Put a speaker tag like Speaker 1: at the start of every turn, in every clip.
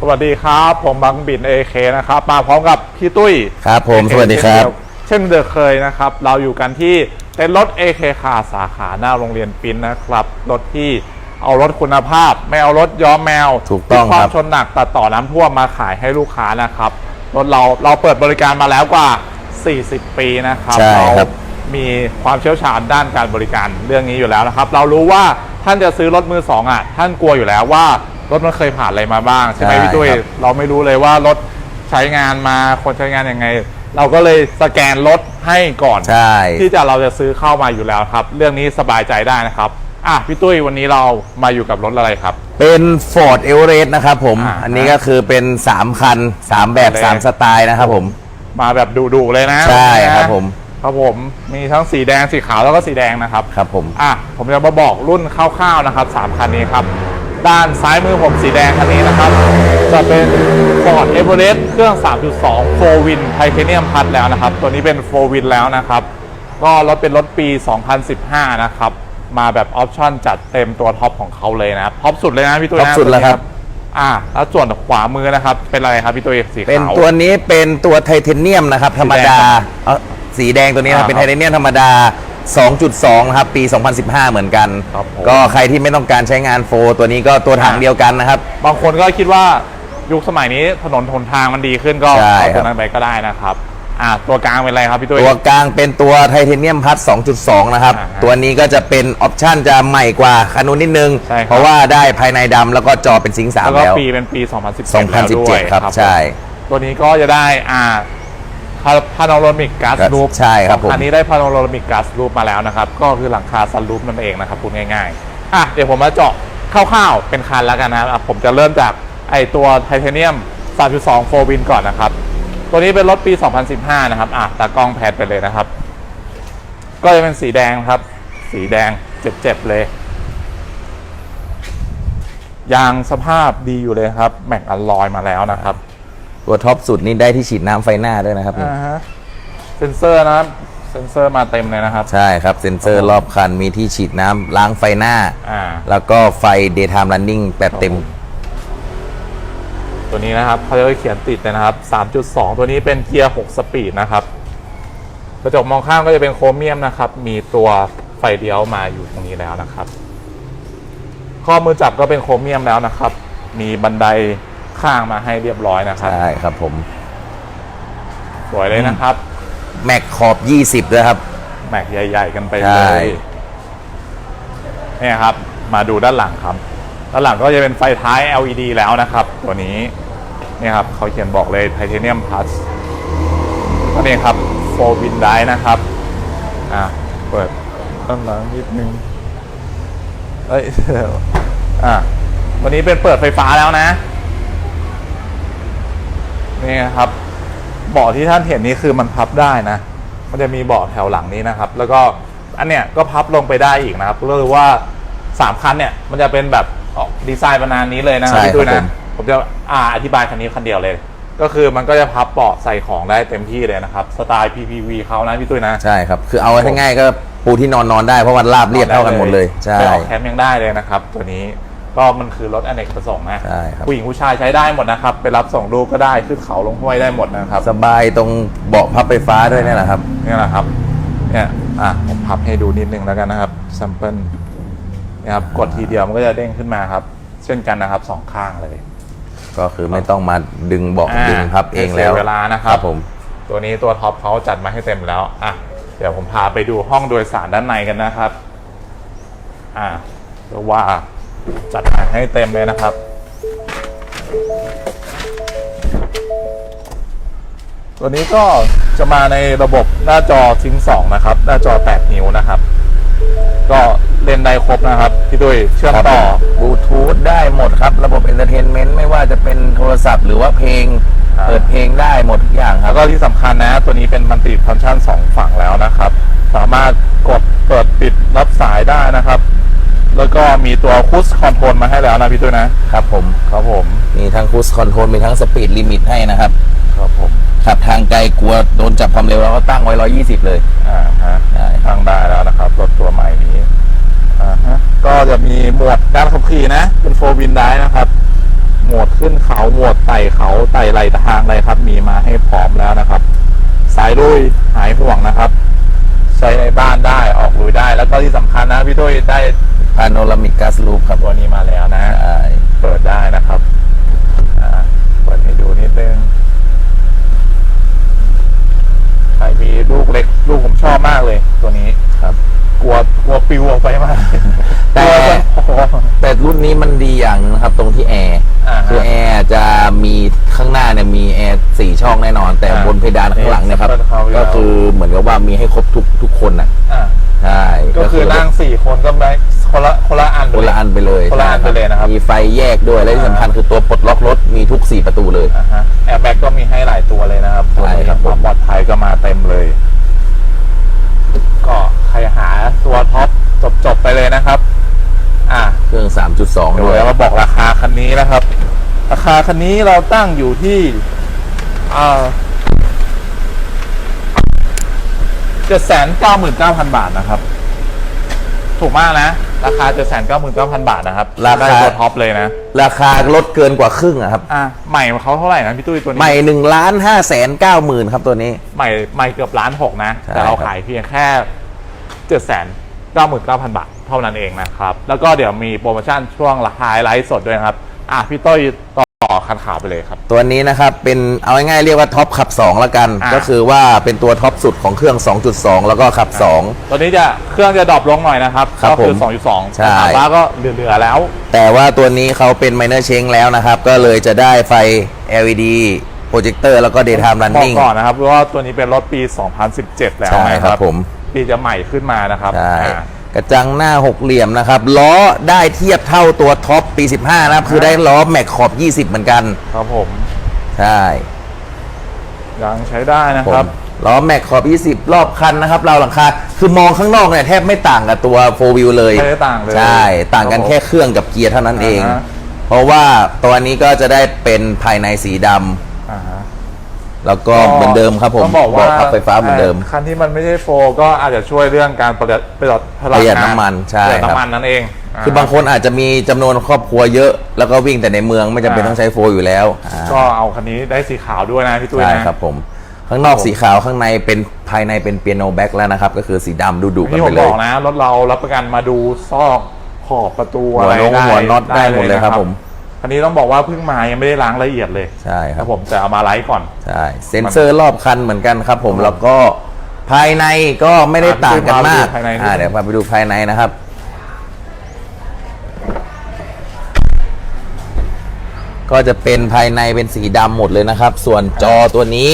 Speaker 1: สวัสดีครับ ผมบังบินเอเคนะครับ มาพร้อมกับพี่ตุ้ย
Speaker 2: ครับผม
Speaker 1: AK
Speaker 2: สวัสดีครับ
Speaker 1: เช่นเดิมเคยนะครับ เราอยู่กันที่เต็นท์รถ AK คาสาขาหน้าโรงเรียนปิ้นนะครับ รถที่เอารถคุณภาพ ไม่เอารถย้อมแมว
Speaker 2: ถูกต้อง
Speaker 1: ที่ควา
Speaker 2: ค
Speaker 1: ม
Speaker 2: รับ
Speaker 1: ชนหนักตัดต่อน้ำท่วมมาขายให้ลูกค้านะครับ รถเราเราเปิดบริการมาแล้วกว่า 40 ปีนะครับ
Speaker 2: ใช่
Speaker 1: เรา
Speaker 2: ครับ
Speaker 1: มีความเชี่ยวชาญด้านการบริการเรื่องนี้อยู่แล้วนะครับ เรารู้ว่าท่านจะซื้อรถมือสองอะท่านกลัวอยู่แล้วว่า รถมันเคยผ่านอะไรมาบ้างใช่ไหม
Speaker 2: ใช่
Speaker 1: พี่ตุ้ย
Speaker 2: ครับ
Speaker 1: เราไม่รู้เลยว่ารถใช้งานมาคนใช้งานยังไง เราก็เลยสแกนรถให้ก่อน
Speaker 2: ใช่
Speaker 1: ที่จะเราจะซื้อเข้ามาอยู่แล้วครับ เรื่องนี้สบายใจได้นะครับอะพี่ตุ้ยวันนี้เรามาอยู่กับรถอะไรครับ
Speaker 2: เป็น Ford Everest นะครับผม
Speaker 1: อ่า
Speaker 2: อันนี้ก็คือเป็น 3 คัน 3 แบบ
Speaker 1: เลย
Speaker 2: 3สไตล์นะครับผม
Speaker 1: มาแบบดุๆเลยนะ
Speaker 2: ใช่ครับผม
Speaker 1: ครับผมมีทั้งสีแดงสีขาวแล้วก็สีแดงนะครับ
Speaker 2: ครับผม
Speaker 1: อะผมจะมาบอกรุ่นคร่าวๆนะครับสามคันนี้ครับ ด้านซ้ายมือผมสีแดงคันนี้นะครับ จะเป็น Ford Everest เครื่อง 3.2 4 Win Titanium Plus แล้วนะครับ ตัวนี้เป็น 4 Win แล้วนะครับ ก็รถเป็นรถปี 2015 นะครับ มาแบบออปชั่นจัดเต็มตัวท็อปของเขาเลยนะครับท็อปสุดเลยนะพี่ตุ้ย
Speaker 2: ท็อป
Speaker 1: นะ
Speaker 2: สุดแล้วครับ
Speaker 1: อะแล้วส่วนขวามือนะครับ เป็นอะไรครับพี่ตุ้ยสีขาว
Speaker 2: เป็นตัวนี้เป็นตัวไทเทเนียมนะครับ ธรรมดา
Speaker 1: สีแดงครับ
Speaker 2: เอ้าสีแดงตัวนี้นะ
Speaker 1: อ่า
Speaker 2: เป็นไทเทเนียมธรรมดา 2.2 นะครับ ปี 2015 เหมือนกัน
Speaker 1: ครับผม
Speaker 2: ก็ใครที่ไม่ต้องการใช้งานโฟร์ตัวนี้ก็ตัวถัง
Speaker 1: อ่า
Speaker 2: เดียวกันนะครับ
Speaker 1: บางคนก็คิดว่ายุคสมัยนี้ถนนหนทางมันดีขึ้นก็
Speaker 2: ใช่
Speaker 1: เอา
Speaker 2: ครั
Speaker 1: ตัว
Speaker 2: บ
Speaker 1: นั้นไปก็ได้นะครับอะตัวกลางเป็นอะไรครับพี่ตุ้ย
Speaker 2: ตัวกลางเป็นตัวไทเทเนียมพัท2.2 นะครับ
Speaker 1: อ่าฮะ
Speaker 2: ตัวนี้ก็จะเป็นออปชั่นจะใหม่กว่าคันนู้นนิดนึง
Speaker 1: ใช่ครับ
Speaker 2: เพราะว่าได้ภายในดำแล้วก็จอเป็นซิงค์สาม
Speaker 1: แล้วก็
Speaker 2: แล้ว
Speaker 1: ปีเป็นปี 2017แล้วด้วย
Speaker 2: 2017 ครับใช่
Speaker 1: ตัวนี้ก็จะได้อ่า พาโนโรมิกก๊าซรูป
Speaker 2: ใช่ครับผม
Speaker 1: คันนี้ได้พาโนโรมิกก๊าซรูปมาแล้วนะครับ ก็คือหลังคาซันรูปนั่นเองนะครับพูดง่ายๆอะเดี๋ยวผมมาเจาะคร่าวๆเป็นคันแล้วกันนะครับอะผมจะเริ่มจากไอตัวไทเทเนียม 3.2 4 Win ก่อนนะครับ ตัวนี้เป็นรถปี 2015 นะครับอะตากล้องแพนไปเลยนะครับ ก็จะเป็นสีแดงครับ สีแดงเจ็บๆเลยยางสภาพดีอยู่เลยครับ แม็กอลลอยมาแล้วนะครับ
Speaker 2: ตัวท็อปสุดนี่ได้ที่ฉีดน้ำไฟหน้าด้วยนะครับ
Speaker 1: อ่าฮะเซนเซอร์นะครับเซนเซอร์มาเต็มเลยนะครับ
Speaker 2: ใช่ครับเซ็นเซอร์รอบคันมีที่ฉีดน้ำล้างไฟหน้า
Speaker 1: อ่า
Speaker 2: แล้วก็ไฟ daytime running แบบเต็ม
Speaker 1: ตัวนี้นะครับเขาจะเขียนติดเลยนะครับ 3.2 ตัวนี้เป็นเกียร์ 6 สปีดนะครับ กระจกมองข้างก็จะเป็นโครเมียมนะครับ มีตัวไฟเลี้ยวมาอยู่ตรงนี้แล้วนะครับ ข้อมือจับก็เป็นโครเมียมแล้วนะครับ มีบันได ข้างมาให้เรียบร้อยนะครับ
Speaker 2: ใช่ครับผม
Speaker 1: สวยเลยนะครับ
Speaker 2: แม็กขอบ 20 ด้วยครับ
Speaker 1: แม็กใหญ่ ๆ กันไป
Speaker 2: ใช่
Speaker 1: เลยเนี่ยครับ มาดูด้านหลังครับ ด้านหลังก็จะเป็นไฟท้าย LED แล้วนะครับ ตัวนี้เนี่ยครับเขาเขียนบอกเลย Titanium Plus ก็นี่ครับ4 Win Drive นะครับ อะ เปิดด้านหลังนิดนึง เอ้ย อะ วันนี้เป็นเปิดไฟฟ้าแล้วนะ นี่ครับเบาะที่ท่านเห็นนี่คือมันพับได้นะ มันจะมีเบาะแถวหลังนี้นะครับ แล้วก็อันเนี้ยก็พับลงไปได้อีกนะครับก็คือว่าสามคันเนี่ยมันจะเป็นแบบออกดีไซน์ประมาณนี้เลยนะครับ
Speaker 2: ใช่
Speaker 1: พี่ตุ้ย
Speaker 2: ครั
Speaker 1: นะ
Speaker 2: บผม
Speaker 1: ผมจะอ่าอธิบายคันนี้คันเดียวเลย ก็คือมันก็จะพับเบาะใส่ของได้เต็มที่เลยนะครับสไตล์ PPV เขานะพี่ตุ้ยนะ
Speaker 2: ใช่ครับ คือเอาให้ง่ายๆก็ปูที่นอนนอนได้เพราะมันราบเรียบเท่ากันหมดเลย ใช่
Speaker 1: ไปออกแคมป์ยังได้เลยนะครับ ตัวนี้ ก็มันคือรถอเนกประสงค์นะ
Speaker 2: ใช่ครับ
Speaker 1: ผู้หญิงผู้ชายใช้ได้หมดนะครับ ไปรับส่งลูกก็ได้ขึ้นเขาลงห้วยได้หมดนะครับ
Speaker 2: สบายตรงเบาะพับไฟฟ้าด้วยเนี่ยแหละครับ
Speaker 1: เนี่ยแหละครับเนี่ยอะผมพับให้ดูนิดนึงแล้วกันนะครับ s ัมเปิลเนี่ยครับกดทีเดียวมันก็จะเด้งขึ้นมาครับ เช่นกันนะครับสองข้างเลย
Speaker 2: ก็คือไม่ต้องมาดึงเบาะ
Speaker 1: อ่า
Speaker 2: ดึงพับเองแล้ว
Speaker 1: ไม่เสียเวลานะครับ
Speaker 2: ผม
Speaker 1: ตัวนี้ตัวท็อปเขาจัดมาให้เต็มแล้วอะเดี๋ยวผมพาไปดูห้องโดยสารด้านในกันนะครับ อะเรียกว่า จัดมาให้เต็มเลยนะครับ ตัวนี้ก็จะมาในระบบหน้าจอซิงค์2นะครับ หน้าจอ 8 นิ้วนะครับ ก็เล่นได้ครบนะครับ พี่ดุยเชื่อมต่อ
Speaker 2: บลูทูธได้หมดครับ ระบบเอนเตอร์เทนเมนต์ไม่ว่าจะเป็นโทรศัพท์หรือว่าเพลง
Speaker 1: ครับ
Speaker 2: เปิดเพลงได้หมดทุกอย่างครั
Speaker 1: แล้
Speaker 2: บ
Speaker 1: วก็ที่สำคัญนะ ตัวนี้เป็นมัลติฟังก์ชัน 2 ฝั่งแล้วนะครับ สามารถกดเปิดปิดรับสายได้นะครับ แล้วก็มีตัวคุชคอนโทรลมาให้แล้วนะพี่ตุ้ยนะ
Speaker 2: ครับผม
Speaker 1: ครับผม
Speaker 2: มีทั้งคูสคอนโทรลมีทั้งสปีดลิมิตให้นะครับ
Speaker 1: ครับผม
Speaker 2: ขับทางไกลกลัวโดนจับความเร็วเราก็ตั้งไว้ 120 เลย
Speaker 1: อ่าฮะ
Speaker 2: ได้
Speaker 1: ทางได้แล้วนะครับรถตัวใหม่นี้อ่าฮะก็จะมีหมวดการขับขี่นะ เป็นโฟวินได้นะครับหมหมดขึ้นเขาหมวดไต่เขาไต่ไหลทางอะไรครับ มีมาให้พร้อมแล้วนะครับ สายลุยหายห่วงนะครับ ใช้ในบ้านได้ออกลุยได้ แล้วก็ที่สำคัญนะพี่ตุ้ยได้
Speaker 2: พาโนรามิกกัสลูปครับ
Speaker 1: ตัวนี้มาแล้วนะ
Speaker 2: ใช่
Speaker 1: เปิดได้นะครับอ่าเปิดให้ดูนิดนึง ใครมีลูกเล็ก ลูกผมชอบมากเลย ตัวนี้
Speaker 2: ครับ
Speaker 1: กลัวกลัวปิวออก
Speaker 2: มีไฟแยกด้วยและที่สำคัญคือตัวปลดล็อกรถมีทุก 4 ประตูเลย
Speaker 1: อ่าฮะแอร์แบ็กก็มีให้หลายตัวเลยนะครับ
Speaker 2: ใช่ครับ
Speaker 1: ความปลอดภัยก็มาเต็มเลย ก็ใครหาตัวท็อปจบๆไปเลยนะครับ อ่า
Speaker 2: เครื่อง 3.2
Speaker 1: เดี๋ยว
Speaker 2: ด้วย
Speaker 1: เรามาบอกราคาคันนี้นะครับ ราคาคันนี้เราตั้งอยู่ที่อ่าเจ็ดแสนเก้าหมื่นเก้าพันบาทนะครับ ถูกมากนะ ราคาเจ็ดแสนเก้าหมื่นเก้าพันบาทนะครับ
Speaker 2: ราคา
Speaker 1: ได้ตัวท็อปเลยนะ
Speaker 2: ราคาลดเกินกว่าครึ่งอะครับ
Speaker 1: อะใหม่เขาเท่าไหร่นะพี่ตุ้ยตัวนี้
Speaker 2: ใหม่1ล้าน5แสน9หมื่นครับตัวนี้
Speaker 1: ใหม่ใหม่เกือบล้านหกนะ
Speaker 2: ใช่
Speaker 1: แต่เรา
Speaker 2: ครับ
Speaker 1: ขายเพียงแค่เจ็ดแสนเก้าหมื่นเก้าพันบาท เท่านั้นเองนะครับ แล้วก็เดี๋ยวมีโปรโมชั่นช่วงราคาไลฟ์สดด้วยนะครับ อะพี่ต้อยต่อ คันขาวไปเลยครับ
Speaker 2: ตัวนี้นะครับเป็นเอาง่ายๆเรียกว่าท็อปขับ2ละกัน
Speaker 1: อ่า
Speaker 2: ก็คือว่าเป็นตัวท็อปสุดของเครื่อง 2.2 แล้วก็ขับ2
Speaker 1: ตัวนี้จะเครื่องจะดรอปลงหน่อยนะครับ
Speaker 2: ครับ
Speaker 1: ก็คือ
Speaker 2: ผม
Speaker 1: 2.2
Speaker 2: ใช่
Speaker 1: ถามว่าก็เหลือๆแล้ว
Speaker 2: แต่ว่าตัวนี้เขาเป็น minor change แล้วนะครับ ก็เลยจะได้ไฟ LED โปรเจคเตอร์แล้วก็ daytime
Speaker 1: บอก
Speaker 2: running
Speaker 1: ก่อนนะครับเพราะว่าตัวนี้เป็นรถปี 2017 แล้ว
Speaker 2: ใช่
Speaker 1: นะ
Speaker 2: ค
Speaker 1: ค
Speaker 2: รั
Speaker 1: รั
Speaker 2: บบผม
Speaker 1: ปีจะใหม่ขึ้นมานะครับ
Speaker 2: ใช่
Speaker 1: อ่า
Speaker 2: กระจังหน้าหกเหลี่ยมนะครับ ล้อได้เทียบเท่าตัวท็อปปี 15 นะครับ คือได้ล้อแม็กขอบ 20 เหมือนกัน
Speaker 1: ครับผม
Speaker 2: ใช่
Speaker 1: ยังใช้ได้นะ
Speaker 2: ผ
Speaker 1: ครั
Speaker 2: ม
Speaker 1: บ
Speaker 2: ล้อแม็กขอบ 20 รอบคันนะครับ เราวหลังคา คือมองข้างนอกเนี่ยแทบไม่ต่างกับตัวโฟวิวเลย
Speaker 1: ไม่ได้ต่างเลย
Speaker 2: ใช่ ต่างกัน
Speaker 1: ครับผม
Speaker 2: แค่เครื่องกับเกียร์เท่านั้นเอง
Speaker 1: อ่าฮะ
Speaker 2: เพราะว่าตัวนี้ก็จะได้เป็นภายในสีดำ
Speaker 1: อ่าฮะ
Speaker 2: แล้วก็เหมือนเดิมครับผม
Speaker 1: ต้องบอกว่า
Speaker 2: พับไฟฟ้าเหมือนเดิม
Speaker 1: คันที่มันไม่ใช่โฟร์ก็ อาจจะช่วยเรื่องการประหยัดประหยัดพลัง
Speaker 2: ประหยัด
Speaker 1: งา
Speaker 2: น้ำมันใช่
Speaker 1: ประหยัด
Speaker 2: ครับ
Speaker 1: น้ำมันนั่นเอง
Speaker 2: คือบางคนอาจจะมีจำนวนครอบครัวเยอะ แล้วก็วิ่งแต่ในเมืองไม่จำเป็น
Speaker 1: อ่า
Speaker 2: ต้องใช้โฟร์อยู่แล้วอ่า
Speaker 1: ก็เอาคันนี้ได้สีขาวด้วยนะพี่ตุ้ย
Speaker 2: ใช่
Speaker 1: นะครับ
Speaker 2: ผมข้างนอกสีขาวข้างในเป็นภายในเป็นเปียโนแบ็กแล้วนะครับ ก็คือสีดำดุๆกัน
Speaker 1: ที่ผ
Speaker 2: ไป
Speaker 1: ม
Speaker 2: เล
Speaker 1: บ
Speaker 2: ย
Speaker 1: อกนะรถเรารับประกันมาดูซอกขอบประตู
Speaker 2: หั
Speaker 1: อะ
Speaker 2: ว
Speaker 1: ไร
Speaker 2: นง
Speaker 1: ได้
Speaker 2: หัวน็อตได้หมดเลยครับผม
Speaker 1: คันนี้ต้องบอกว่าเพิ่งมายังไม่ได้ล้างละเอียดเลย
Speaker 2: ใช่ครับ
Speaker 1: ผมแต่เอามาไลฟ์ก่อน
Speaker 2: ใช่เซ็นเซอร์รอบคันเหมือนกันครับ ผมแล้วก็ภายในก็ไม่ได้ต่างกันมาก
Speaker 1: ภายใน
Speaker 2: อ่าเดี๋ยวพาไปดูภายในนะครับ ก็จะเป็นภายในเป็นสีดำหมดเลยนะครับ ส่วนจอตัวนี้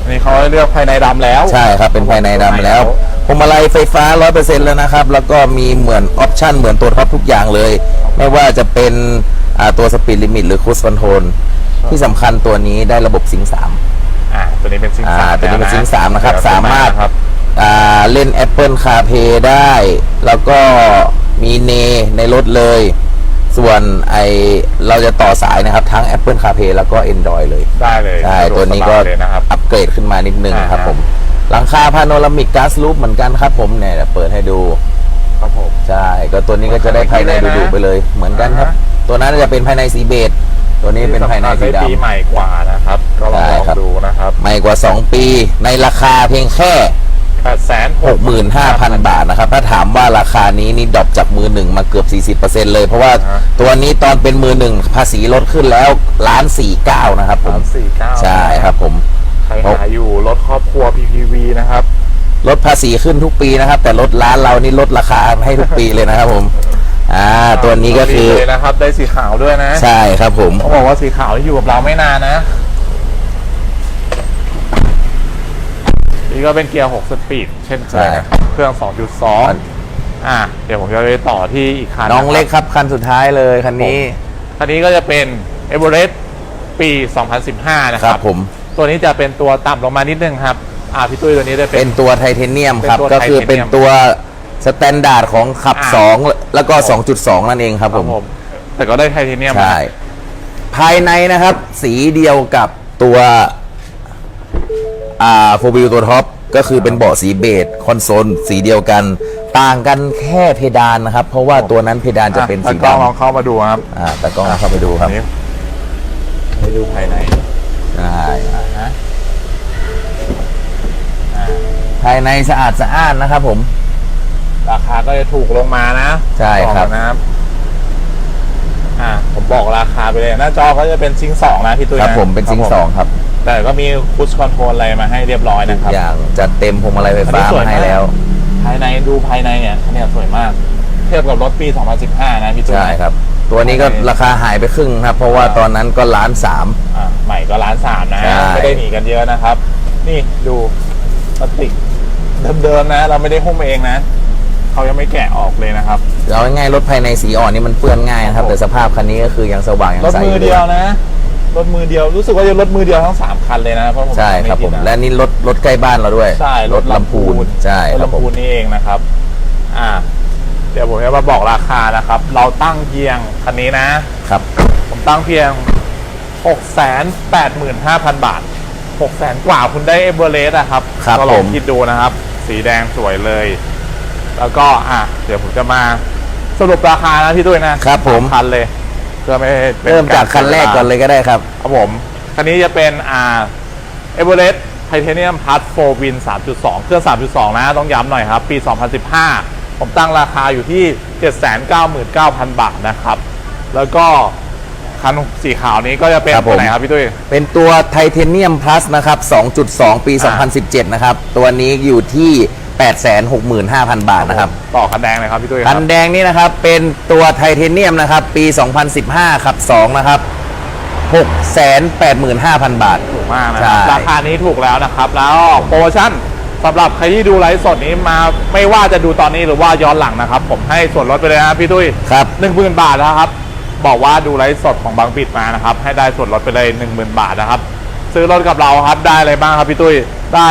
Speaker 1: อันนี้เขาเลือกภายในดำแล้ว
Speaker 2: ใช่ครับ เป็นภายในดำแล้วพวงมาลัยไฟฟ้า 100%แล้วนะครับ แล้วก็มีเหมือนออปชันเหมือนตัวท็อปทุกอย่างเลย ไม่ว่าจะเป็นอ่าตัวสปีดลิมิตหรือคูสคอนโทรลที่สำคัญตัวนี้ได้ระบบซิงค์3
Speaker 1: อ่าตัวนี้เป็นซิงค์
Speaker 2: อ่า
Speaker 1: สาม
Speaker 2: ตัวนี้เป็นซิงค์3นะครับ
Speaker 1: เดี๋ยว
Speaker 2: สามารถ
Speaker 1: ครับ
Speaker 2: อ่าเล่น Apple CarPlay ได้ แล้วก็มีเนในรถเลย ส่วนไอเราจะต่อสายนะครับ ทั้ง Apple CarPlay แล้วก็ Android เลย
Speaker 1: ได้เลย
Speaker 2: ใช่
Speaker 1: สะด
Speaker 2: ตัวนี้ก็
Speaker 1: สบายเลยนะครับ
Speaker 2: อัปเกรดขึ้นมานิดนึง
Speaker 1: อ่า
Speaker 2: ครับผม หลังคาพาโนรามิกก๊าซลูปเหมือนกันครับผมเนี่ยเดี๋ยวเปิดให้ดู
Speaker 1: ครับผม
Speaker 2: ใช่ ก็ตัวนี้ก็จะได้ภายใน
Speaker 1: เหมือนกันเลยนะ
Speaker 2: ดุๆไปเลย เหมือนกันครับ
Speaker 1: อ่าฮะ
Speaker 2: ตัวนั้นจะเป็นภายในสีเบจตัวนี้เป็นภายในสี
Speaker 1: ได้ปี
Speaker 2: ดำ
Speaker 1: ใหม่กว่านะครับ ก็ลอง
Speaker 2: ใช่
Speaker 1: ลอง
Speaker 2: ครับ
Speaker 1: ดูนะครับ
Speaker 2: ใหม่กว่า 2 ปีในราคาเพียงแค่
Speaker 1: แปดแสน
Speaker 2: 65,000บาทนะครับ ถ้าถามว่าราคานี้นี่ดรอปจากมือหนึ่งมาเกือบ40%เลย เพราะว่าตัวนี้ตอนเป็นมือหนึ่งภาษีลดขึ้นแล้วล้านสี่เก้านะครับผม
Speaker 1: สามสี่เก้า
Speaker 2: ใช่ครับผม
Speaker 1: ใครหาอยู่รถครอบครัว PPV นะครับ
Speaker 2: ลดภาษีขึ้นทุกปีนะครับ แต่รถร้านเรานี่ลดราคาให้ทุกปีเลยนะครับผมอ่าตัวนี้ก็คือ
Speaker 1: ดีเลยนะครับ ได้สีขาวด้วยนะ
Speaker 2: ใช่ครับผม
Speaker 1: เขาบอกว่าสีขาวที่อยู่กับเราไม่นานนะ นี่ก็เป็นเกียร์ 6 สปีด เช่นเคยนะครับเครื่อง 2.2 อะ เดี๋ยวผมจะไปต่อที่อีกคัน
Speaker 2: น้องเล็กะครับคันสุดท้ายเลยคันนี้
Speaker 1: คันนี้ก็จะเป็น e v e r e s t ปี 2015 นะ
Speaker 2: ค
Speaker 1: ค
Speaker 2: รั
Speaker 1: รั
Speaker 2: บ บผม
Speaker 1: ตัวนี้จะเป็นตัวต่ำลงมานิดนึงครับ อ่าพี่ตุ้ยตัวนี้ได้เป็
Speaker 2: เป็น นตัวไทเทเนียมครับ
Speaker 1: เป็นตัว
Speaker 2: ก็คือ
Speaker 1: ไทเทเนียม
Speaker 2: เป็นตัวสแตนดาร์ดของขับ
Speaker 1: อ่า
Speaker 2: 2 แล้วก็2.2 นั่นเองครับ
Speaker 1: ค
Speaker 2: ผ
Speaker 1: รับ
Speaker 2: ม
Speaker 1: ผม แต่ก็ได้ไทเทเนียม
Speaker 2: ใช่ภายในนะครับ สีเดียวกับตัวอ่าโฟวิลตัวท็อปก็คือเป็นเบาะสีเบจคอนโซลสีเดียวกันต่างกันแค่เพดานนะครับ เพราะว่าตัวนั้นเพดานจะเป็นสี
Speaker 1: อะตากล้องลอง
Speaker 2: ดำ
Speaker 1: เข้ามาดูครับ
Speaker 2: อ่าแต่กล้องเข้าไปดูครับ
Speaker 1: อันนี้ไปดูภายใน
Speaker 2: ใช่
Speaker 1: อะฮะอ่า
Speaker 2: ภายในสะอาดสะอ้านนะครับผม
Speaker 1: ราคาก็จะถูกลงมานะ
Speaker 2: ใช่ครับ
Speaker 1: อกนะครับ อ่า ผมบอกราคาไปเลยหน้าจอเขาจะเป็นซิงสองนะพี่ตุ้ย
Speaker 2: ครับ
Speaker 1: นะ
Speaker 2: ผมเป็นซิงค์สองครับ
Speaker 1: แต่ก็มีพุชคอนโทรลอะไรมาให้เรียบร้อย
Speaker 2: ทุ
Speaker 1: นะ
Speaker 2: ก
Speaker 1: ครับ
Speaker 2: อย่างจัดเต็มพวงมาลัยไฟฟ้า
Speaker 1: อันนี้สวย
Speaker 2: มาให้
Speaker 1: มาก
Speaker 2: แล้ว
Speaker 1: ภายในดูภายในเนี่ยเนี่ยสวยมาก เทียบกับรถปี 2015 นะพี่ตุ้ย
Speaker 2: ใช่ครับ ตัวนี้ก็ราคาหายไปครึ่งครับ เพราะว่าตอนนั้นก็ล้านสาม
Speaker 1: อ่าใหม่ก็ล้านสามนะ
Speaker 2: ใช่
Speaker 1: ไม่ได้หนีกันเยอะนะครับ นี่ดู พลาสติกเดิมๆนะ เราไม่ได้หุ้มเองนะเขายังไม่แกะออกเลยนะครับ
Speaker 2: เอาง่ายๆรถภายในสีอ่อนนี่มันเปื้อนง่ายนะครับ แต่สภาพคันนี้ก็คือยังสว่างยัง
Speaker 1: รถ
Speaker 2: ใส
Speaker 1: มือเดียวนะรถมือเดียวรู้สึกว่าจะรถมือเดียวทั้งสามคันเลยนะเพราะผม
Speaker 2: ใช่ครับผม
Speaker 1: จำไผิดนะ
Speaker 2: และนี่รถรถใกล้บ้านเราด้วย
Speaker 1: ใช่
Speaker 2: รถลำพูนใช่
Speaker 1: รถ
Speaker 2: ครับผม
Speaker 1: ลำพูนนี่เองนะครับ อ่า เดี๋ยวผมจะมาบอกราคานะครับ เราตั้งเพียงคันนี้นะ
Speaker 2: ครับ
Speaker 1: ผมตั้งเพียง685,000บาท 600,000กว่าคุณได้เอเวอเรสต์อะครับ
Speaker 2: ครับ
Speaker 1: ก็ลอง
Speaker 2: ผม
Speaker 1: คิดดูนะครับ สีแดงสวยเลย แล้วก็อะเดี๋ยวผมจะมาสรุปราคานะพี่ตุ้ยนะครับ
Speaker 2: ผม
Speaker 1: สาคันเลยเพื่อไม่ให้ป็น
Speaker 2: เริ่มจากคันแรกก่อนเลยก็ได้ครับ
Speaker 1: ครับผมคันนี้จะเป็นอ่าเอเวอเรสต์ไทเทเนียมพัทโฟวิน3.2 เครื่อง 3.2 นะ ต้องย้ำหน่อยครับ ปี 2015 ผมตั้งราคาอยู่ที่ 799,000 บาทนะครับ แล้วก็ คันสีขาวนี้ก็จะเป็น
Speaker 2: ครับผม
Speaker 1: ตัวไหนครับพี่ตุ้ย
Speaker 2: เป็นตัวไทเทเนียมพลัสนะครับ 2.2 ปี
Speaker 1: อ่า
Speaker 2: 2017 นะครับ ตัวนี้อยู่ที่ 865,000 บาทนะครับ
Speaker 1: ต่อคันแดงเลยครับพี่ตุ้ยค
Speaker 2: คั
Speaker 1: รับ
Speaker 2: นแดงนี่นะครับ เป็นตัวไทเทเนียมนะครับ ปี 2015 ขับ 2 นะครับ 685,000 บาท
Speaker 1: ถูกมากนะ
Speaker 2: ใช่
Speaker 1: ครับราคานี้ถูกแล้วนะครับ แล้วโปรโมชั่นสำหรับใครที่ดูไลฟ์สดนี้มาไม่ว่าจะดูตอนนี้หรือว่าย้อนหลังนะครับ ผมให้ส่วนลดไปเลยนะครับพี่ตุ้ย
Speaker 2: ครับ
Speaker 1: หนึ่งหมื่นบาทนะครับ บอกว่าดูไลฟ์สดของบางปิดมานะครับ ให้ได้ส่วนลดไปเลยหนึ่งหมื่นบาทนะครับ ซื้อรถกับเราครับได้อะไรบ้างครับพี่ตุ้ยได้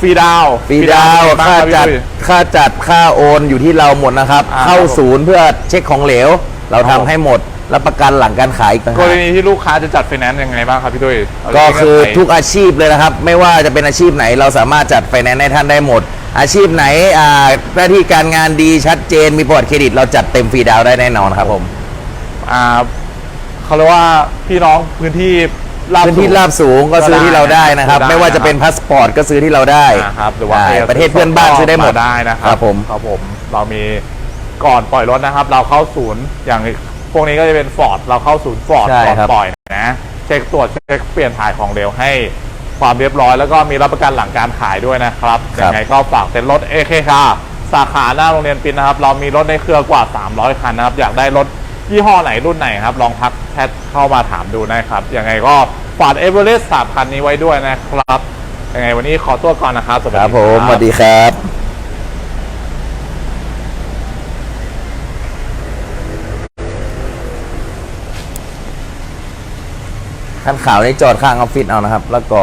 Speaker 1: ฟรีดาวน์
Speaker 2: ฟรีดาวน์
Speaker 1: ฟรี
Speaker 2: ค่า
Speaker 1: ดาวน์
Speaker 2: จัด
Speaker 1: เป็นไงบ้างครับพี่ตุ้ย
Speaker 2: ค่าจัดค่าโอนอยู่ที่เราหมดนะครับ
Speaker 1: อ่า
Speaker 2: เข้าศูนย์เพื่อเช็คของเหลว เรา
Speaker 1: ครั
Speaker 2: ทำ
Speaker 1: บผม
Speaker 2: ให้หมดรับประกันหลังการขายอีกต่าง
Speaker 1: ก
Speaker 2: หาก
Speaker 1: รณีที่ลูกค้าจะจัดไฟแนนซ์ยังไงบ้างครับพี่ตุ้ยเา
Speaker 2: ก็คือ
Speaker 1: เงื่นไข
Speaker 2: ทุกอาชีพเลยนะครับ ไม่ว่าจะเป็นอาชีพไหน เราสามารถจัดไฟแนนซ์ให้ท่านได้หมด อาชีพไหนอ่าหน้าที่การงานดีชัดเจนมีประวัติเครดิต เราจัดเต็มฟรีดาวน์ได้แน่นอนครับผม
Speaker 1: อ่าเขาเรียกว่าพี่น้องพื้นที่ราบ
Speaker 2: พื้นที่ราบสูงก็ซื้อที่เราได้นะครับ
Speaker 1: ได้
Speaker 2: ไม่ว่าจะเป็นพาสปอร์ตก็ซื้อที่เราได้
Speaker 1: นะครับหรือว่า
Speaker 2: ใช่
Speaker 1: ใคจ
Speaker 2: ประเทศเพื่อนบ้านซื้อได้หมด
Speaker 1: ได้นะค
Speaker 2: ค
Speaker 1: รั
Speaker 2: รับผม
Speaker 1: ครับผมเรามีก่อนปล่อยรถนะครับ เราเข้าศูนย์อย่างพวกนี้ก็จะเป็นฟอร์ดเราเข้าศูนย์ฟอร์ด
Speaker 2: ใช่
Speaker 1: ก่อน
Speaker 2: ครับ
Speaker 1: ปล่อยนะเช็คตรวจเช็คเปลี่ยนถ่ายของเร็วให้ความเรียบร้อย แล้วก็มีรับประกันหลังการขายด้วยนะครับยังไงก็ฝากเต็นท์รถเอเคคาสาขาหน้าโรงเรียนปินนะครับ เรามีรถในเครือกว่า 300 คันนะครับ อยากได้รถ ยี่ห้อไหนรุ่นไหนครับ ลองทักแชทเข้ามาถามดูนะครับ ยังไงก็ฝากเอเวอเรสต์สามคันนี้ไว้ด้วยนะครับ ยังไงวันนี้ขอตัวก่อนนะครับ สวัสดีค
Speaker 2: รับผมสวัสดีครับคันขาวนี่จอดข้างออฟฟิศเอานะครับ แล้วก็